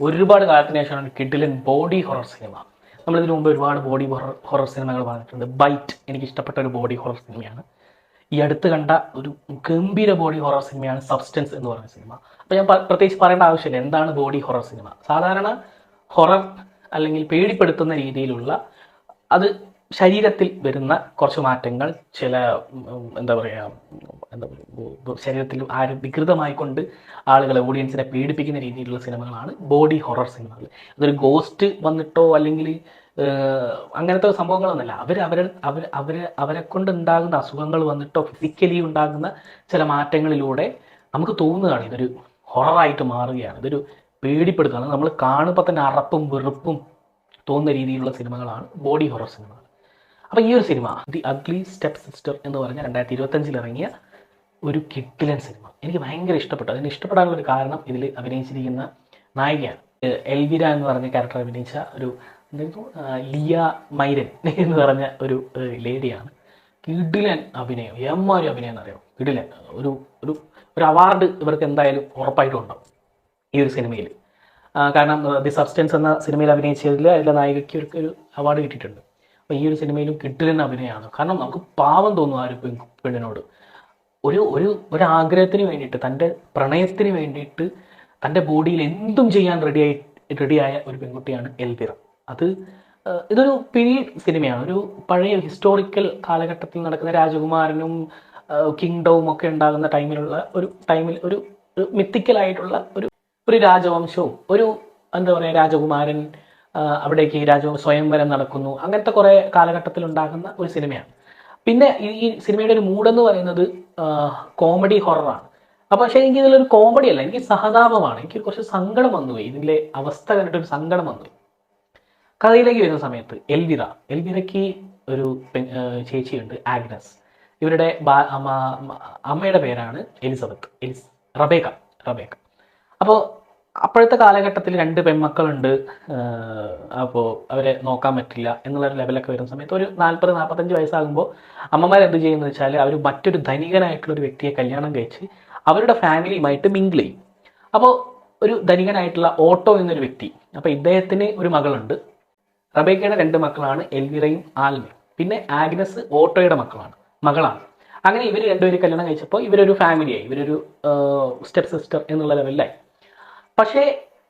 ഒരുപാട് കാലത്തിന് ശേഷമാണ് കിഡിലൻ ബോഡി ഹൊറർ സിനിമ. നമ്മളിതിനു മുമ്പ് ഒരുപാട് ബോഡി ഹൊറർ ഹൊറർ സിനിമകൾ പറഞ്ഞിട്ടുണ്ട് ബൈറ്റ് എനിക്ക് ഇഷ്ടപ്പെട്ട ഒരു ബോഡി ഹൊറർ സിനിമയാണ്. ഈ അടുത്ത് കണ്ട ഒരു ഗംഭീര ബോഡി ഹൊറർ സിനിമയാണ് സബ്സ്റ്റൻസ് എന്ന് പറയുന്ന സിനിമ. അപ്പോൾ ഞാൻ പ്രത്യേകിച്ച് പറയേണ്ട ആവശ്യമില്ല. എന്താണ് ബോഡി ഹൊറർ സിനിമ? സാധാരണ ഹൊറർ അല്ലെങ്കിൽ പേടിപ്പെടുത്തുന്ന രീതിയിലുള്ള അത് ശരീരത്തിൽ വരുന്ന കുറച്ച് മാറ്റങ്ങൾ ചില എന്താ പറയുക എന്താ പറയുക ശരീരത്തിൽ ആരും വികൃതമായി കൊണ്ട് ആളുകളെ ഓഡിയൻസിനെ പേടിപ്പിക്കുന്ന രീതിയിലുള്ള സിനിമകളാണ് ബോഡി ഹൊറർ സിനിമകൾ. അതൊരു ഗോസ്റ്റ് വന്നിട്ടോ അല്ലെങ്കിൽ അങ്ങനത്തെ സംഭവങ്ങളൊന്നുമല്ല. അവർ അവർ അവർ അവരെ അവരെ കൊണ്ട് ഉണ്ടാകുന്ന അസുഖങ്ങൾ വന്നിട്ടോ ഫിസിക്കലി ഉണ്ടാകുന്ന ചില മാറ്റങ്ങളിലൂടെ നമുക്ക് തോന്നുകയാണ് ഇതൊരു ഹൊററായിട്ട് മാറുകയാണ്. ഇതൊരു പേടിപ്പെടുത്തുകയാണ് നമ്മൾ കാണുമ്പോൾ തന്നെ അറപ്പും വെറുപ്പും തോന്നുന്ന രീതിയിലുള്ള സിനിമകളാണ് ബോഡി ഹൊറർ സിനിമകൾ. അപ്പോൾ ഈ ഒരു cinema the ugly step sister എന്ന് പറഞ്ഞ രണ്ടായിരത്തി ഇരുപത്തഞ്ചിൽ ഇറങ്ങിയ ഒരു കിട്ടിലൻ സിനിമ എനിക്ക് ഭയങ്കര ഇഷ്ടപ്പെട്ടു. അതിന് ഇഷ്ടപ്പെടാനുള്ള ഒരു കാരണം ഇതിൽ അഭിനയിച്ചിരിക്കുന്ന നായികയാണ്. എൽവിര എന്ന് പറഞ്ഞ ക്യാരക്ടർ അഭിനയിച്ച ഒരു ലിയ മൈരൻ എന്ന് പറഞ്ഞ ഒരു ലേഡിയാണ്. കിടിലൻ അഭിനയം എമ്മാരും അഭിനയം എന്നറിയാം? കിടിലൻ ഒരു ഒരു ഒരു അവാർഡ് ഇവർക്ക് എന്തായാലും ഉറപ്പായിട്ടും ഉണ്ടാവും ഈ ഒരു സിനിമയിൽ കാരണം ദി സബ്സ്റ്റൻസ് എന്ന സിനിമയിൽ അഭിനയിച്ചതിൽ അതിലെ നായികയ്ക്ക് ഒരു അവാർഡ് കിട്ടിയിട്ടുണ്ട്. ഈ ഒരു സിനിമയിലും കിട്ടില്ലെന്ന് അഭിനയമാണ് കാരണം നമുക്ക് പാവം തോന്നും ആ ഒരു പെണ്ണിനോട്. ഒരു ഒരു ഒരാഗ്രഹത്തിന് വേണ്ടിയിട്ട് തന്റെ പ്രണയത്തിന് വേണ്ടിയിട്ട് തന്റെ ബോഡിയിൽ എന്തും ചെയ്യാൻ റെഡിയായി റെഡിയായ ഒരു പെൺകുട്ടിയാണ് എൽവിറ. അത് ഇതൊരു പീരീഡ് സിനിമയാണ്. ഒരു പഴയ ഹിസ്റ്റോറിക്കൽ കാലഘട്ടത്തിൽ നടക്കുന്ന രാജകുമാരനും കിങ്ഡവും ഒക്കെ ഉണ്ടാകുന്ന ടൈമിലുള്ള ഒരു ടൈമിൽ ഒരു മിത്തിക്കലായിട്ടുള്ള ഒരു ഒരു രാജവംശവും ഒരു എന്താ പറയുക രാജകുമാരൻ അവിടേക്ക് രാജു സ്വയംവരം നടക്കുന്നു. അങ്ങനത്തെ കുറേ കാലഘട്ടത്തിൽ ഉണ്ടാകുന്ന ഒരു സിനിമയാണ്. പിന്നെ ഈ സിനിമയുടെ ഒരു മൂഡെന്ന് പറയുന്നത് കോമഡി ഹൊററാണ് അപ്പോൾ പക്ഷേ എനിക്ക് ഇതിലൊരു കോമഡി അല്ല എനിക്ക് സഹതാപമാണ്. എനിക്ക് കുറച്ച് സങ്കടം വന്നുപോയി. ഇതിലെ അവസ്ഥ കണ്ടിട്ട് ഒരു സങ്കടം വന്നു കഥയിലേക്ക് വരുന്ന സമയത്ത് എൽവിറ എൽവിറയ്ക്ക് ഒരു ചേച്ചിയുണ്ട് ആഗ്നസ്. ഇവരുടെ അമ്മയുടെ പേരാണ് എലിസബത്ത്. Ellis Rebecca Rebecca. അപ്പോൾ അപ്പോഴത്തെ കാലഘട്ടത്തിൽ രണ്ട് പെൺമക്കളുണ്ട് അപ്പോൾ അവരെ നോക്കാൻ പറ്റില്ല എന്നുള്ള ഒരു ലെവലൊക്കെ വരുന്ന സമയത്ത് ഒരു നാൽപ്പത് നാൽപ്പത്തഞ്ച് വയസ്സാകുമ്പോൾ അമ്മമാർ എന്ത് ചെയ്യുന്നത് വെച്ചാൽ അവർ മറ്റൊരു ധനികനായിട്ടുള്ള ഒരു വ്യക്തിയെ കല്യാണം കഴിച്ച് അവരുടെ ഫാമിലിയുമായിട്ട് മിങ്കിൾ ചെയ്യും. അപ്പോൾ ഒരു ധനികനായിട്ടുള്ള ഓട്ടോ എന്നൊരു വ്യക്തി അപ്പോൾ ഇദ്ദേഹത്തിന് ഒരു മകളുണ്ട്. റബേക്കയുടെ രണ്ട് മക്കളാണ് എൽവിറയും ആൽമയും പിന്നെ ആഗ്നസ് ഓട്ടോയുടെ മക്കളാണ് മകളാണ്. അങ്ങനെ ഇവർ രണ്ടുപേരും കല്യാണം കഴിച്ചപ്പോൾ ഇവരൊരു ഫാമിലിയായി ഇവരൊരു സ്റ്റെപ്പ് സിസ്റ്റർ എന്നുള്ള ലെവലിലായി പക്ഷേ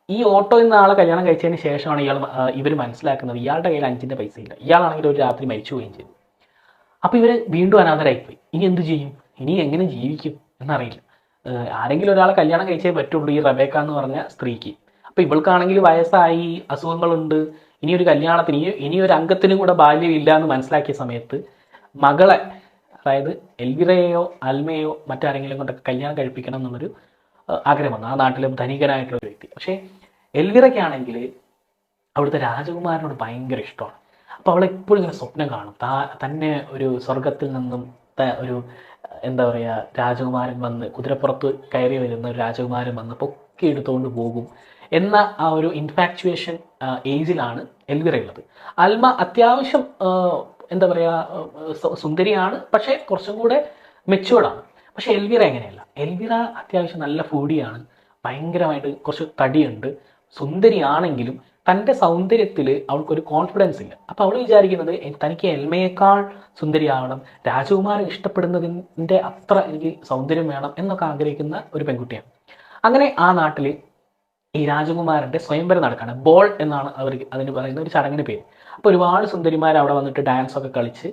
ഈ ഓട്ടോ എന്ന ആളെ കല്യാണം കഴിച്ചതിന് ശേഷമാണ് ഇയാൾ ഇവർ മനസ്സിലാക്കുന്നത് ഇയാളുടെ കയ്യിൽ അഞ്ചിന്റെ പൈസ ഇല്ല. ഇയാളാണെങ്കിൽ ഒരു രാത്രി മരിച്ചു പോവുകയും ചെയ്തു. അപ്പോൾ ഇവർ വീണ്ടും അനാഥരായിപ്പോയി. ഇനി എന്ത് ചെയ്യും? ഇനി എങ്ങനെ ജീവിക്കും എന്നറിയില്ല. ആരെങ്കിലും ഒരാളെ കല്യാണം കഴിച്ചേ പറ്റുള്ളൂ ഈ റബേക്ക എന്ന് പറഞ്ഞ സ്ത്രീക്ക്. അപ്പോൾ ഇവൾക്കാണെങ്കിൽ വയസ്സായി അസുഖങ്ങളുണ്ട്. ഇനി ഒരു കല്യാണത്തിന് ഇനി ഇനിയൊരു അംഗത്തിനും കൂടെ ബാല്യമില്ല എന്ന് മനസ്സിലാക്കിയ സമയത്ത് മകളെ അതായത് എൽവിറയെയോ അൽമയോ മറ്റാരെങ്കിലും കൊണ്ടൊക്കെ കല്യാണം കഴിപ്പിക്കണം എന്നുള്ളൊരു ആഗ്രഹം വന്നു. ആ നാട്ടിലും ധനികനായിട്ടുള്ള ഒരു വ്യക്തി. പക്ഷേ എൽവിറയ്ക്കാണെങ്കിൽ അവിടുത്തെ രാജകുമാരനോട് ഭയങ്കര ഇഷ്ടമാണ്. അപ്പോൾ അവൾ എപ്പോഴും ഇങ്ങനെ സ്വപ്നം കാണും. താ തന്നെ ഒരു സ്വർഗത്തിൽ നിന്നും ഒരു എന്താ പറയുക രാജകുമാരൻ വന്ന് കുതിരപ്പുറത്ത് കയറി വരുന്ന ഒരു രാജകുമാരൻ വന്ന് പൊക്കി എടുത്തുകൊണ്ട് പോകും എന്ന ആ ഒരു ഇൻഫാക്ച്വേഷൻ ഏജിലാണ് എൽവിറ ഉള്ളത്. അൽമ അത്യാവശ്യം എന്താ പറയുക സുന്ദരിയാണ്. പക്ഷേ കുറച്ചും കൂടെ മെച്ചുവേർഡാണ് പക്ഷേ എൽവിറ എങ്ങനെയല്ല? എൽവിറ അത്യാവശ്യം നല്ല ഫുഡിയാണ്. ഭയങ്കരമായിട്ട് കുറച്ച് തടിയുണ്ട്. സുന്ദരിയാണെങ്കിലും തന്റെ സൗന്ദര്യത്തിൽ അവൾക്കൊരു കോൺഫിഡൻസ് ഇല്ല. അപ്പോൾ അവൾ വിചാരിക്കുന്നത് തനിക്ക് എൽമയേക്കാൾ സുന്ദരിയാവണം. രാജകുമാരൻ ഇഷ്ടപ്പെടുന്നതിന്റെ അത്ര എനിക്ക് സൗന്ദര്യം വേണം എന്നൊക്കെ ആഗ്രഹിക്കുന്ന ഒരു പെൺകുട്ടിയാണ്. അങ്ങനെ ആ നാട്ടിൽ ഈ രാജകുമാരന്റെ സ്വയംവരം നടക്കുകയാണ് ബോൾ എന്നാണ് അവർ അതിന് പറയുന്ന ഒരു ചടങ്ങിന് പേര്. അപ്പോൾ ഒരുപാട് സുന്ദരിമാർ അവിടെ വന്നിട്ട് ഡാൻസ് ഒക്കെ കളിച്ച്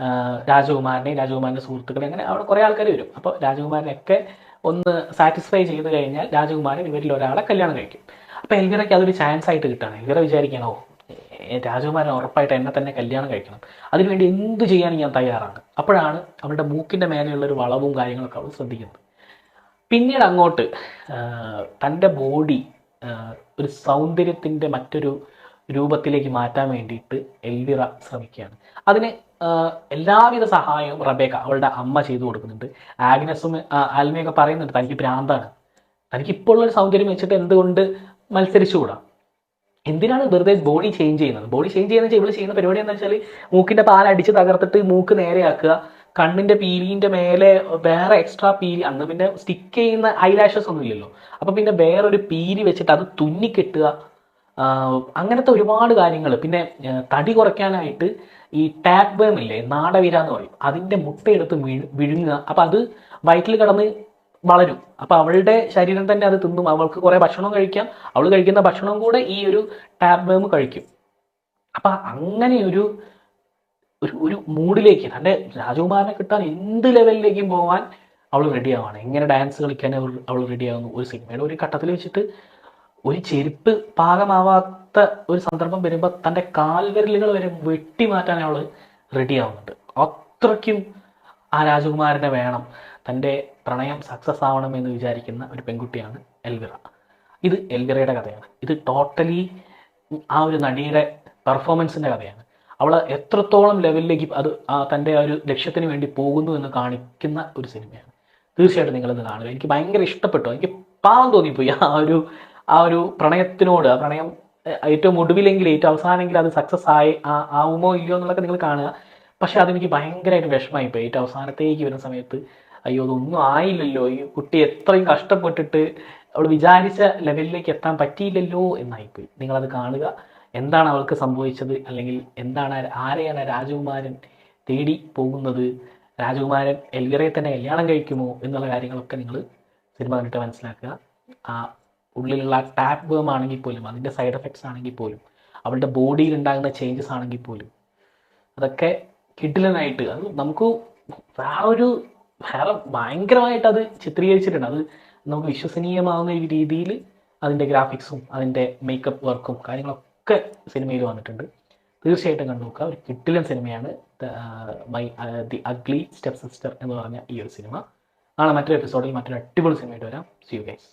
ആ, രാജകുമാരനെയും രാജകുമാരന്റെ സുഹൃത്തുക്കളെ അങ്ങനെ അവിടെ കുറേ ആൾക്കാർ വരും. അപ്പോൾ രാജകുമാരനെയൊക്കെ ഒന്ന് സാറ്റിസ്ഫൈ ചെയ്ത് കഴിഞ്ഞാൽ രാജകുമാരൻ ഇവരിൽ ഒരാളെ കല്യാണം കഴിക്കും. അപ്പോൾ എൽവിറയ്ക്ക് അതൊരു ചാൻസ് ആയിട്ട് കിട്ടുകയാണ് എൽവിറ വിചാരിക്കണോ രാജകുമാരൻ ഉറപ്പായിട്ട് എന്നെ തന്നെ കല്യാണം കഴിക്കണം. അതിനുവേണ്ടി എന്ത് ചെയ്യാനും ഞാൻ തയ്യാറാണ്? അപ്പോഴാണ് അവളുടെ മൂക്കിന്റെ മേലെയുള്ള ഒരു വളവും കാര്യങ്ങളൊക്കെ അവൾ ശ്രദ്ധിക്കുന്നത്. പിന്നീട് അങ്ങോട്ട് തന്റെ ബോഡി ഒരു സൗന്ദര്യത്തിന്റെ മറ്റൊരു രൂപത്തിലേക്ക് മാറ്റാൻ വേണ്ടിയിട്ട് എൽവിറ ശ്രമിക്കുകയാണ്. അതിന് എല്ലാവിധ സഹായവും റബേക്ക അവളുടെ അമ്മ ചെയ്തു കൊടുക്കുന്നുണ്ട്. ആഗ്നസും ആൽമയൊക്കെ പറയുന്നുണ്ട് തനിക്ക് ഭ്രാന്താണ്. തനിക്ക് ഇപ്പോൾ ഉള്ള സൗന്ദര്യം വെച്ചിട്ട് എന്തുകൊണ്ട് മത്സരിച്ചുകൂടാ? എന്തിനാണ് വെറുതെ ബോഡി ചേഞ്ച് ചെയ്യുന്നത്? ബോഡി ചേഞ്ച് ചെയ്യുന്ന ഇവൾ ചെയ്യുന്ന പരിപാടി എന്ന് വെച്ചാൽ മൂക്കിന്റെ പാൽ അടിച്ച് തകർത്തിട്ട് മൂക്ക് നേരെയാക്കുക കണ്ണിന്റെ പീലിന്റെ മേലെ വേറെ എക്സ്ട്രാ പീലി അന്ന് പിന്നെ സ്റ്റിക്ക് ചെയ്യുന്ന ഐലാഷസ് ഒന്നും ഇല്ലല്ലോ. അപ്പൊ പിന്നെ വേറൊരു പീലി വെച്ചിട്ട് അത് തുന്നിക്കെട്ടുക അങ്ങനത്തെ ഒരുപാട് കാര്യങ്ങൾ. പിന്നെ തടി കുറയ്ക്കാനായിട്ട് ഈ ടാപ്പ് ബേം ഇല്ലേ നാടവിര എന്ന് പറയും. അതിന്റെ മുട്ടയെടുത്ത് വിഴു- വിഴുങ്ങുക. അപ്പം അത് വയറ്റിൽ കിടന്ന് വളരും. അപ്പോൾ അവളുടെ ശരീരം തന്നെ അത് തിന്നും. അവൾക്ക് കുറേ ഭക്ഷണം കഴിക്കാം. അവൾ കഴിക്കുന്ന ഭക്ഷണം കൂടെ ഈ ഒരു ടാപ്പ് ബേം കഴിക്കും. അപ്പം അങ്ങനെ ഒരു ഒരു ഒരു മൂഡിലേക്ക് തന്റെ രാജകുമാരനെ കിട്ടാൻ എന്ത് ലെവലിലേക്കും പോകാൻ അവൾ റെഡിയാവാണ് എങ്ങനെ ഡാൻസ് കളിക്കാൻ അവൾ അവൾ റെഡിയാവുന്നു ഒരു സിനിമയുടെ ഒരു ഘട്ടത്തിൽ വെച്ചിട്ട് ഒരു ചെരുപ്പ് പാകമാവാത്ത ഒരു സന്ദർഭം വരുമ്പോൾ തന്റെ കാൽവിരലുകൾ വരെ വെട്ടി വെട്ടിമാറ്റാൻ റെഡി റെഡിയാവുന്നുണ്ട്. അത്രയ്ക്കും ആ രാജകുമാരനെ വേണം. തന്റെ പ്രണയം സക്സസ് ആവണം എന്ന് വിചാരിക്കുന്ന ഒരു പെൺകുട്ടിയാണ് എൽവിറ. ഇത് എൽവിറയുടെ കഥയാണ്. ഇത് ടോട്ടലി ആ ഒരു നടിയുടെ പെർഫോമൻസിന്റെ കഥയാണ്. അവൾ എത്രത്തോളം ലെവലിലേക്ക് അത് തന്റെ ആ ഒരു ലക്ഷ്യത്തിന് വേണ്ടി പോകുന്നു എന്ന് കാണിക്കുന്ന ഒരു സിനിമയാണ്. തീർച്ചയായിട്ടും നിങ്ങളിത് കാണുക. എനിക്ക് ഭയങ്കര ഇഷ്ടപ്പെട്ടു. എനിക്ക് പാവം തോന്നിപ്പോയി ആ ഒരു ആ ഒരു പ്രണയത്തിനോട് ആ പ്രണയം ഏറ്റവും ഒടുവിലെങ്കിൽ ഏറ്റവും അവസാനമെങ്കിൽ അത് സക്സസ് ആയി ആവുമോ ഇല്ലയോ എന്നുള്ളതൊക്കെ നിങ്ങൾ കാണുക. പക്ഷെ അതെനിക്ക് ഭയങ്കരമായിട്ട് വിഷമമായി പോയി ഏറ്റവും അവസാനത്തേക്ക് വരുന്ന സമയത്ത് അയ്യോ അതൊന്നും ആയില്ലല്ലോ. ഈ കുട്ടി എത്രയും കഷ്ടപ്പെട്ടിട്ട് അവൾ വിചാരിച്ച ലെവലിലേക്ക് എത്താൻ പറ്റിയില്ലല്ലോ എന്നായിപ്പോയി. നിങ്ങളത് കാണുക. എന്താണ് അവൾക്ക് സംഭവിച്ചത്? അല്ലെങ്കിൽ എന്താണ് ആരെയാണ് രാജകുമാരൻ തേടി പോകുന്നത്? രാജകുമാരൻ എൽവിറയെ തന്നെ കല്യാണം കഴിക്കുമോ? എന്നുള്ള കാര്യങ്ങളൊക്കെ നിങ്ങൾ സിനിമ കണ്ടിട്ട് മനസ്സിലാക്കുക. ആ ഉള്ളിലുള്ള ടാപ്പ് വേം ആണെങ്കിൽ പോലും അതിന്റെ സൈഡ് എഫക്ട്സ് ആണെങ്കിൽ പോലും അവളുടെ ബോഡിയിൽ ഉണ്ടാകുന്ന ചേഞ്ചസ് ആണെങ്കിൽ പോലും അതൊക്കെ കിഡിലനായിട്ട് അത് നമുക്ക് വേറെ ഒരു വേറെ ഭയങ്കരമായിട്ട് അത് ചിത്രീകരിച്ചിട്ടുണ്ട്. അത് നമുക്ക് വിശ്വസനീയമാവുന്ന ഒരു രീതിയിൽ അതിന്റെ ഗ്രാഫിക്സും അതിന്റെ മേക്കപ്പ് വർക്കും കാര്യങ്ങളൊക്കെ സിനിമയിൽ വന്നിട്ടുണ്ട്. തീർച്ചയായിട്ടും കണ്ടു നോക്കുക. ഒരു കിട്ടിലൻ സിനിമയാണ് my the ugly step sister എന്ന് പറഞ്ഞ ഈ ഒരു സിനിമ നാളെ മറ്റൊരു എപ്പിസോഡിൽ മറ്റൊരു അടിപൊളി സിനിമയായിട്ട് വരാം. C you guys